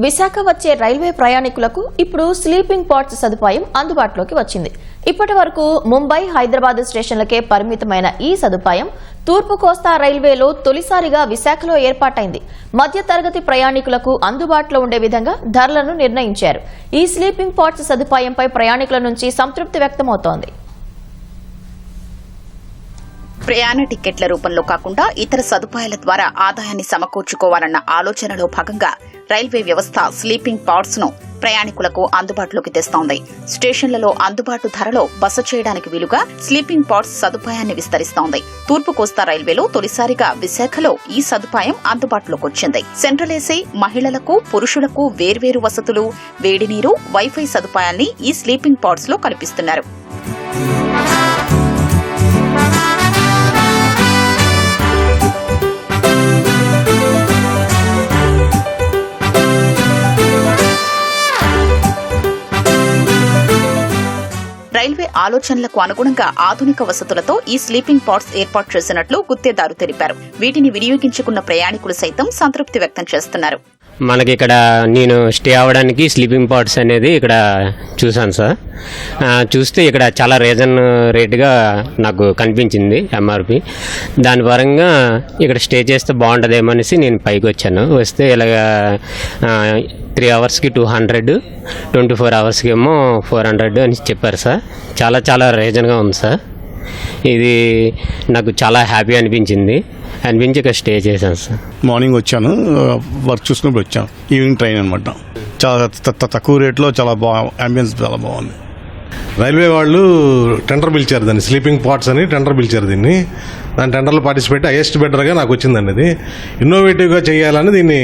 విశాఖ వచ్చే రైల్వే ప్రయాణికులకు ఇప్పుడు స్లీపింగ్ పాట్స్ సదుపాయం అందుబాటులోకి వచ్చింది. ఇప్పటి వరకు ముంబై హైదరాబాద్ స్టేషన్లకే పరిమితమైన ఈ సదుపాయం తూర్పు కోస్తా రైల్వేలో తొలిసారిగా విశాఖలో ఏర్పాటైంది. మధ్య తరగతి ప్రయాణికులకు అందుబాటులో ఉండే విధంగా ధరలను నిర్ణయించారు. ఈ స్లీపింగ్ పాట్స్ సదుపాయంపై ప్రయాణికుల నుంచి సంతృప్తి వ్యక్తమవుతోంది. ప్రయాణ టిక్కెట్ల రూపంలో కాకుండా ఇతర సదుపాయాల ద్వారా ఆదాయాన్ని సమకూర్చుకోవాలన్న ఆలోచనలో భాగంగా రైల్వే వ్యవస్థ స్లీపింగ్ పార్ట్స్ను ప్రయాణికులకు అందుబాటులోకి తెస్తోంది. స్టేషన్లలో అందుబాటు ధరలో బస చేయడానికి వీలుగా స్లీపింగ్ పార్ట్స్ సదుపాయాన్ని విస్తరిస్తోంది. తూర్పు కోస్తా రైల్వేలో తొలిసారిగా విశాఖలో ఈ సదుపాయం అందుబాటులోకి వచ్చింది. సెంట్రల్ ఏసీ మహిళలకు పురుషులకు వేర్వేరు వసతులు వేడినీరు వైఫై సదుపాయాన్ని ఈ స్లీపింగ్ పార్ట్స్లో కల్పిస్తున్నారు. రైల్వే ఆలోచనలకు అనుగుణంగా ఆధునిక వసతులతో ఈ స్లీపింగ్ పాడ్స్ ఏర్పాటు చేసినట్లు గుత్తేదారు తెలిపారు. వీటిని వినియోగించుకున్న ప్రయాణికులు సైతం సంతృప్తి వ్యక్తం చేస్తున్నారు. మనకి ఇక్కడ నేను స్టే అవ్వడానికి స్లీపింగ్ పార్ట్స్ అనేది ఇక్కడ చూసాను సార్. చూస్తే ఇక్కడ చాలా రీజన్ రేట్గా నాకు కనిపించింది ఎంఆర్పి దాని పరంగా ఇక్కడ స్టే చేస్తే బాగుంటుందేమో అనేసి నేను పైకి వచ్చాను. వస్తే ఇలాగా త్రీ అవర్స్కి టూ హండ్రెడ్ ట్వంటీ ఫోర్ అవర్స్కి ఏమో ఫోర్ హండ్రెడ్ అని చెప్పారు సార్. చాలా చాలా రీజన్గా ఉంది సార్. ఇది నాకు చాలా హ్యాపీ అనిపించింది. అనిపించి ఇక్కడ స్టే చేశాను సార్ మార్నింగ్ వచ్చాను వర్క్ చూసుకున్నప్పుడు వచ్చాను ఈవినింగ్ ట్రైన్ అనమాట చాలా తక్కువ రేట్లో చాలా బాగా అంబియన్స్ చాలా బాగుంది. రైల్వే వాళ్ళు టెండర్ పిలిచారు దాన్ని స్లీపింగ్ పాట్స్ అని టెండర్ పిలిచారు దీన్ని. దాని టెండర్లో పార్టిసిపేట్ హైయెస్ట్ బెటర్గా నాకు వచ్చిందండి ఇది. ఇన్నోవేటివ్గా చేయాలని దీన్ని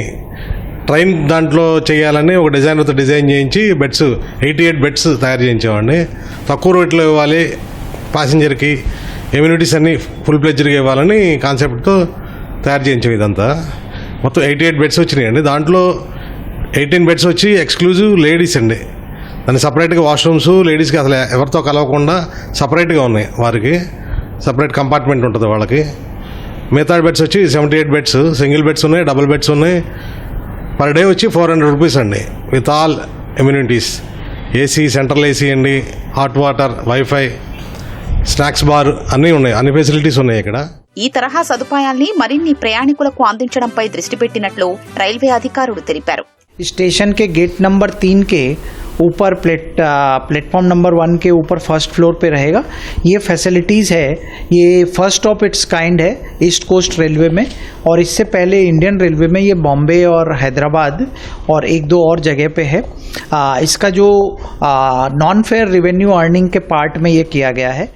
ట్రైన్ దాంట్లో చేయాలని ఒక డిజైనర్తో డిజైన్ చేయించి బెడ్స్ ఎయిటీ ఎయిట్ బెడ్స్ తయారు చేయించేవాడిని. తక్కువ రేట్లో ఇవ్వాలి ప్యాసింజర్కి ఎమ్యూనిటీస్ అన్ని ఫుల్ ప్లెజ్డ్గా ఇవ్వాలని కాన్సెప్ట్తో తయారు చేయించాం ఇదంతా. మొత్తం ఎయిటీ ఎయిట్ బెడ్స్ వచ్చినాయండి. దాంట్లో ఎయిటీన్ బెడ్స్ వచ్చి ఎక్స్క్లూజివ్ లేడీస్ అండి. దాన్ని సపరేట్గా వాష్రూమ్స్ లేడీస్కి అసలు ఎవరితో కలవకుండా సపరేట్గా ఉన్నాయి వారికి. సపరేట్ కంపార్ట్మెంట్ ఉంటుంది వాళ్ళకి. మిగతా బెడ్స్ వచ్చి seventy eight beds single beds ఉన్నాయి డబుల్ బెడ్స్ ఉన్నాయి. పర్ డే వచ్చి ఫోర్ హండ్రెడ్ రూపీస్ అండి. With all immunities AC central AC అండి. Hot water wifi snacks bar అన్నీ ఉన్నాయి అన్ని ఫెసిలిటీస్ ఉన్నాయి ఇక్కడ ఈ తరహా సదుపాయాల్ని మరిన్ని ప్రయాణికులకు అందించడంపై దృష్టి పెట్టినట్లు రైల్వే అధికారులు తెలిపారు स्टेशन के गेट नंबर तीन के ऊपर प्लेट प्लेटफॉर्म नंबर वन के ऊपर फर्स्ट फ्लोर पे रहेगा ये फैसिलिटीज़ है ये फर्स्ट ऑफ इट्स काइंड है ईस्ट कोस्ट रेलवे में और इससे पहले इंडियन रेलवे में ये बॉम्बे और हैदराबाद और एक दो और जगह पे है आ, इसका जो नॉन फेयर रिवेन्यू अर्निंग के पार्ट में ये किया गया है